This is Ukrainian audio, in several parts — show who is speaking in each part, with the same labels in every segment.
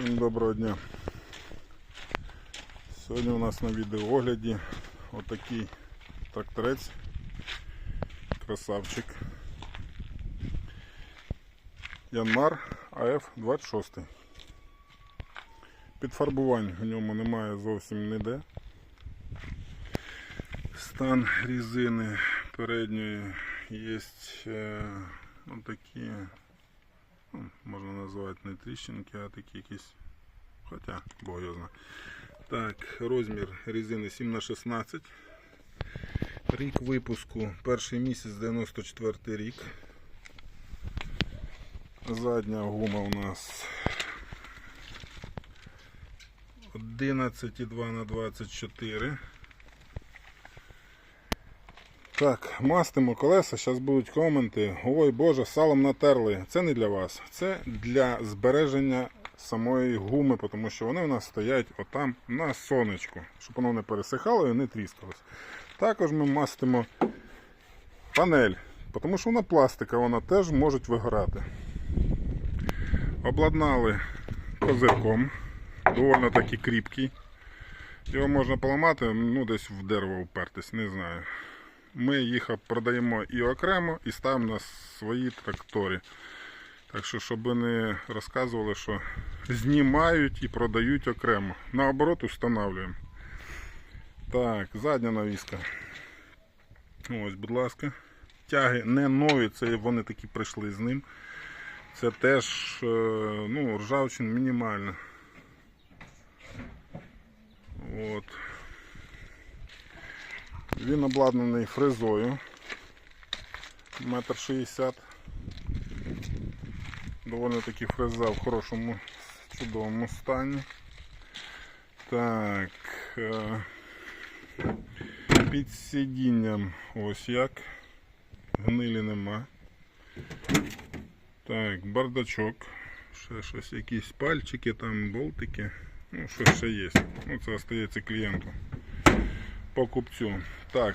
Speaker 1: Всім доброго дня. Сьогодні у нас на відеоогляді отакий тракторець, красавчик. Янмар АФ-26. Підфарбувань в ньому немає зовсім ніде. Стан різини передньої є е, отакі ну, можна назвати не тріщинки, а такі якісь. Хоча, знає. Так, розмір резини 7 на 16 Рік випуску, перший місяць 94 рік. Задня гума у нас 11,2 на 24 так, мастимо колеса, зараз будуть коменти. Ой Боже, салом натерли. Це не для вас. Це для збереження самої гуми, тому що вони у нас стоять отам на сонечку, щоб воно не пересихало і не тріскалось. Також ми мастимо панель, тому що вона пластика, вона теж може вигорати. Обладнали козирком, доволі таки кріпкий. Його можна поламати, ну десь в дерево впертись, не знаю. Ми їх продаємо і окремо, і ставимо на свої трактори. Так що, щоб не розказували, що знімають і продають окремо. Наоборот, встановлюємо. Так, задня навіска. Ось, будь ласка. Тяги не нові, це вони такі прийшли з ним. Це теж е, ну, ржавчин мінімальна. От. Він обладнаний фрезою. Метр шістдесят. Доволі таки фреза в хорошому, чудовому стані. Так. е, Під сидінням ось як. Гнилі нема. Так, бардачок. Ще щось, якісь пальчики, там болтики. Ну, що ще є. Ну, це остається клієнту покупцю. Так,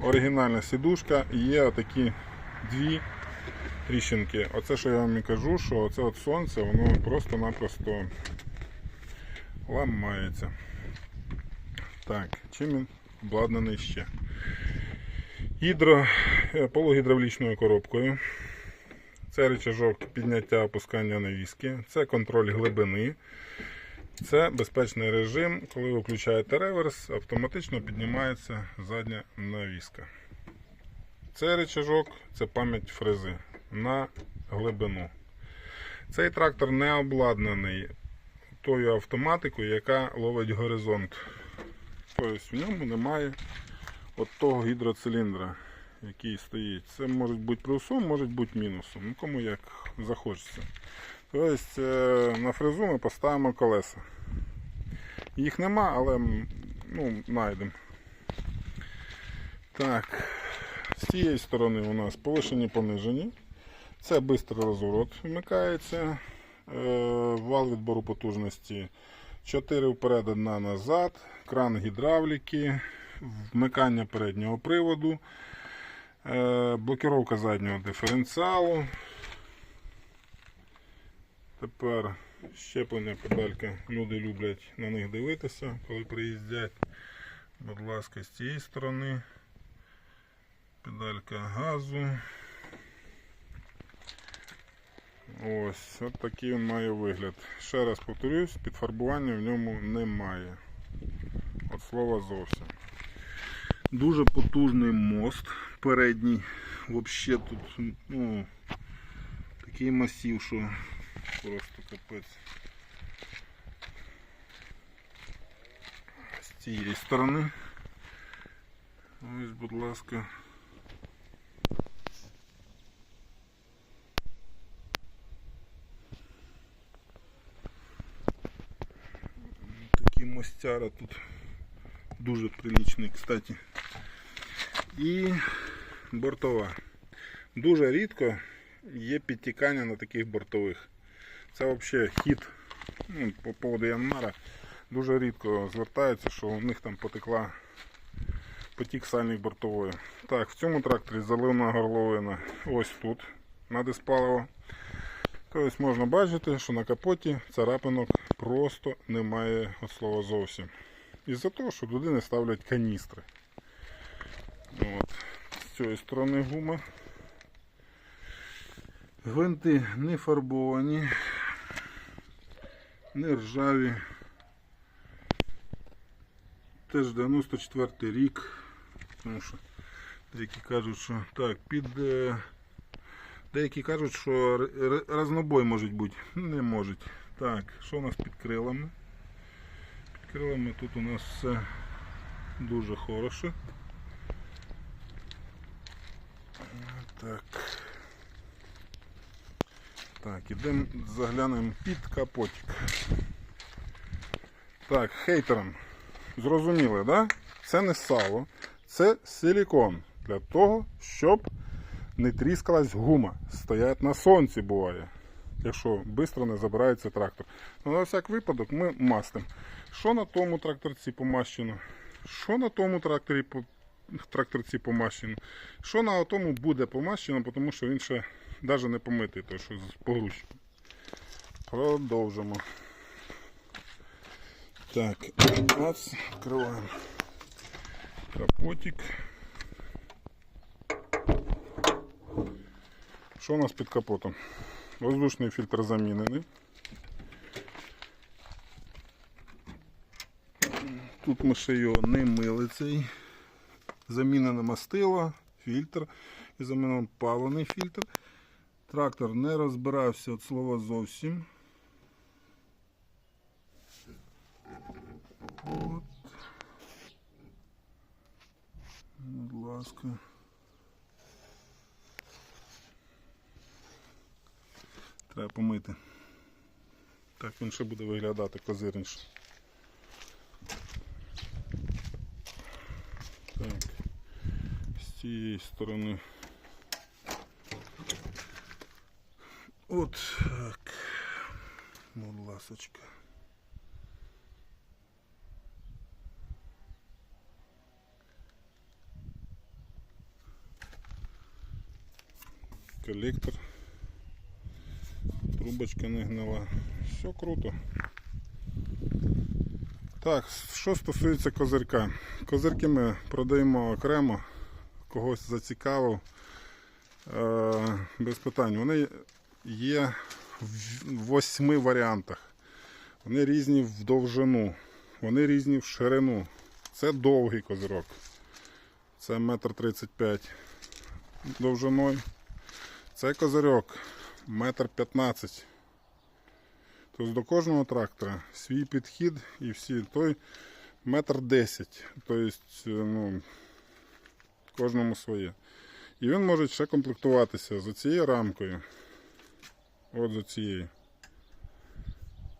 Speaker 1: оригінальна сідушка є отакі дві тріщинки. Оце, що я вам і кажу, що оце от сонце, воно просто-напросто ламається. Так, чим він обладнаний ще? Гідро, е, полугідравлічною коробкою. Це рычажок підняття опускання навіски, це контроль глибини. Це безпечний режим, коли ви включаєте реверс, автоматично піднімається задня навіска. Це рычажок, це пам'ять фрези на глибину. Цей трактор не обладнаний тою автоматикою, яка ловить горизонт. Тобто в ньому немає от того гідроциліндра, який стоїть. Це може бути плюсом, може бути мінусом. Ну, кому як захочеться. Тобто на фрезу ми поставимо колеса. Їх нема, але ну, знайдемо. Так, з цієї сторони у нас повишені понижені. Це швидкий розворот вмикається. Е, Вал відбору потужності 4 вперед, 1 назад, кран гідравліки, вмикання переднього приводу, е, блокировка заднього диференціалу. Тепер щеплення педалька. Люди люблять на них дивитися, коли приїздять. Будь ласка, з цієї сторони. Педалька газу. Ось, от такий він має вигляд. Ще раз повторюсь, підфарбування в ньому немає. От слова зовсім. Дуже потужний мост передній. Взагалі тут ну, такий масів, що просто капець. З цієї сторони. Ось, будь ласка. Такі мостяра тут дуже приличний, кстати. І бортова. Дуже рідко є підтікання на таких бортових. Це взагалі хід ну, по поводу Янмара. Дуже рідко звертається, що у них там потекла потік сальник бортової. Так, в цьому тракторі заливна горловина ось тут на диспаливо. Тобто можна бачити, що на капоті царапинок просто немає від слова зовсім. Із-за того, що туди не ставлять каністри. От. З цієї сторони гума. Гвинти не фарбовані, не ржаві. Теж 94 рік. Тому що деякі кажуть, що так, під. е, Деякі кажуть, що разнобой може бути. Не можуть. Так, що у нас під крилами? Під крилами тут у нас все дуже хороше. Так. Так, ідемо заглянемо під капотик. Так, хейтерам. Зрозуміли, да? Це не сало, це силікон для того, щоб не тріскалась гума. Стоять на сонці буває. Якщо швидко не забирається трактор. Ну, на всяк випадок ми мастимо. Що на тому тракторці помащено? Що на тому тракторі тракторці помащено? Що на тому буде помащено, тому що він ще навіть не помитий, той, що з погрузчиком. Продовжимо. Так, раз, відкриваємо капотик. Що у нас під капотом? Воздушний фільтр замінений. Тут ми ще його не мили цей. Замінене мастило, фільтр і замінений палений фільтр. Трактор не розбирався від слова зовсім. От. Будь ласка. Треба помити. Так він ще буде виглядати козирніше. Так. З цієї сторони. От так. Будь ласочка. Коллектор. Трубочка не гнила. Все круто. Так, що стосується козирка. Козирки ми продаємо окремо, когось зацікавив. Е, без питань. Вони є в восьми варіантах. Вони різні в довжину, вони різні в ширину. Це довгий козирок. Це метр тридцять п'ять довжиною. Це козирьок метр п'ятнадцять. Тобто до кожного трактора свій підхід і всі той метр десять. Тобто, ну, кожному своє. І він може ще комплектуватися за цією рамкою. От за цією.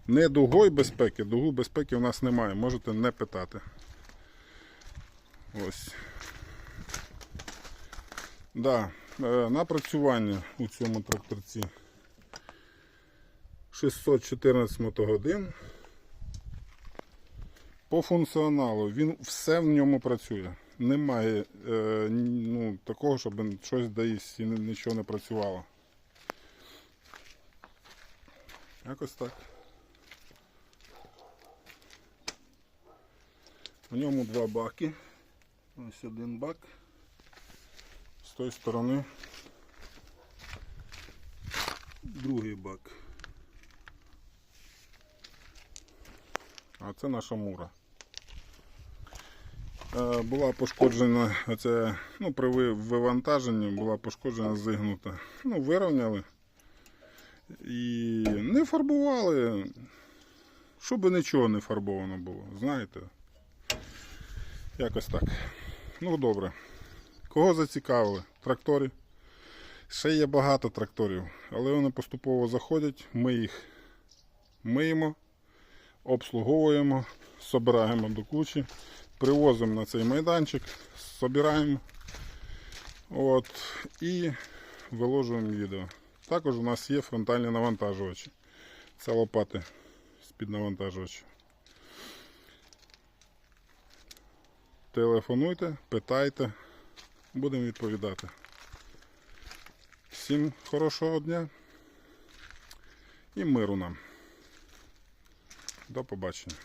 Speaker 1: Не дугою безпеки, дугу безпеки у нас немає, можете не питати. Ось. Да, е, напрацювання у цьому тракторці 614 мотогодин. По функціоналу він все в ньому працює. Немає е, ну, такого, щоб щось десь і нічого не працювало. Якось так. В ньому два баки. Ось один бак. З тої сторони другий бак. А це наша мура. Е, Була пошкоджена, оце, ну, при вивантаженні була пошкоджена зигнута. Ну, вирівняли і не фарбували, щоб нічого не фарбовано було, знаєте. Якось так. Ну добре. Кого зацікавили? Тракторі. Ще є багато тракторів, але вони поступово заходять, ми їх миємо, обслуговуємо, збираємо до кучі, привозимо на цей майданчик, збираємо от, і виложуємо відео. Також у нас є фронтальні навантажувачі. Це лопати з-під навантажувачів. Телефонуйте, питайте, будемо відповідати. Всім хорошого дня. І миру нам. До побачення.